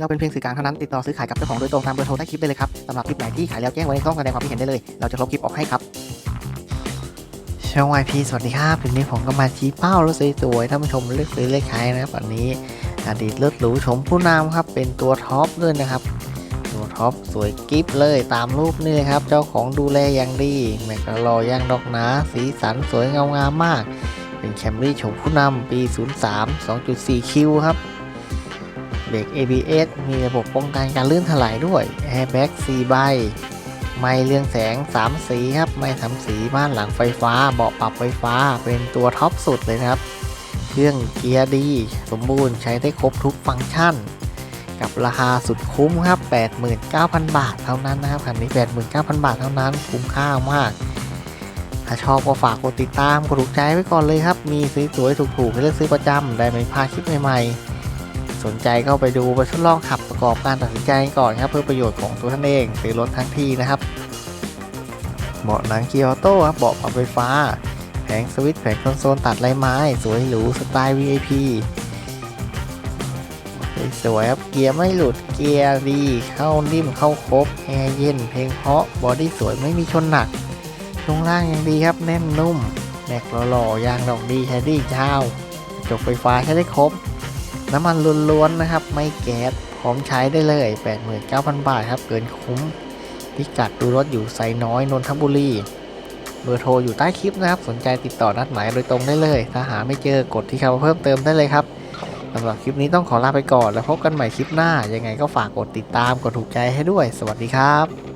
เราเป็นเพียงสื่อกลางเท่านั้นติดต่อซื้อขายกับเจ้าของโดยตรงตามเบอร์โทรใต้คลิปได้เลยครับสำหรับคลิปไหนที่ขายแล้วแจ้งไว้ในช่องแสดงความคิดเห็นได้เลย เราจะลบคลิปออกให้ครับช่องวายพีสวัสดีครับวันนี้ผมก็มาชี้เป้ารถสวยๆท่านผู้ชมเลือกซื้อเลือกขายนะครับวันนี้อดีตเลือดหรูชมผู้นำครับเป็นตัวท็อปด้วยนะครับตัวท็อปสวยกิฟเลยตามรูปนี่เลยครับ เจ้าของดูแลอย่างดีแมกกาลอย่างดอกหนาสีสันสวยเงางามมาก เป็นแคมรี่ชมผู้นำปี 03 2.4 คิวครับ เบรก ABS มีระบบป้องกันการลื่นถลายด้วย Airbag 4ใบ ไม่เรืองแสง 3 สีครับ ไม่ทำสีม่านหลังไฟฟ้า เบาะปรับไฟฟ้า เป็นตัวท็อปสุดเลยครับ เครื่องเกียร์ดี สมบูรณ์ใช้ได้ครบทุกฟังก์ชัน กับราคาสุดคุ้มครับ 89,000 บาทเท่านั้นนะครับคันนี้ 89,000 บาทเท่านั้น คุ้มค่ามากถ้าชอบก็ฝากกดติดตามกดถูกใจไว้ก่อนเลยครับ มีสวยๆถูกๆให้เลือกซื้อประจำได้ไม่พลาดคลิปใหม่ๆ สนใจก็ไปดูไปทดลองขับประกอบการตัดสินใจก่อนครับเพื่อประโยชน์ของตัวท่านเองซื้อรถทั้งที่นะครับเบาะหนังเกียร์ออโต้ครับเบาะปรับไฟฟ้า แผงสวิตช์แผงคอนโซลตัดลายไม้ สวยหรูสไตล์ VIP สวยครับเกียร์ไม่หลุดเกียร์ดีเข้านิ่มเข้าครบแอร์เย็นเพลงเพาะบอดี้สวยไม่มีชนหนักช่วงล่างยังดีครับแน่นนุ่มแม็กหล่อๆยางดอกดีแคดดี้ยาวกระจกไฟฟ้าใช้ได้ครบ น้ำมันล้วนๆนะครับ ไม่แก๊สพร้อมใช้ได้เลย 89,000 บาทครับ เกินคุ้มพิกัดดูรถอยู่ไซน้อยนนทบุรีเบอร์โทรอยู่ใต้คลิปนะครับ สนใจติดต่อนัดหมายโดยตรงได้เลย ถ้าหาไม่เจอกดที่คำว่าเพิ่มเติมได้เลยครับสำหรับคลิปนี้ต้องขอลาไปก่อน แล้วพบกันใหม่คลิปหน้า ยังไงก็ฝากกดติดตามกดถูกใจให้ด้วย สวัสดีครับ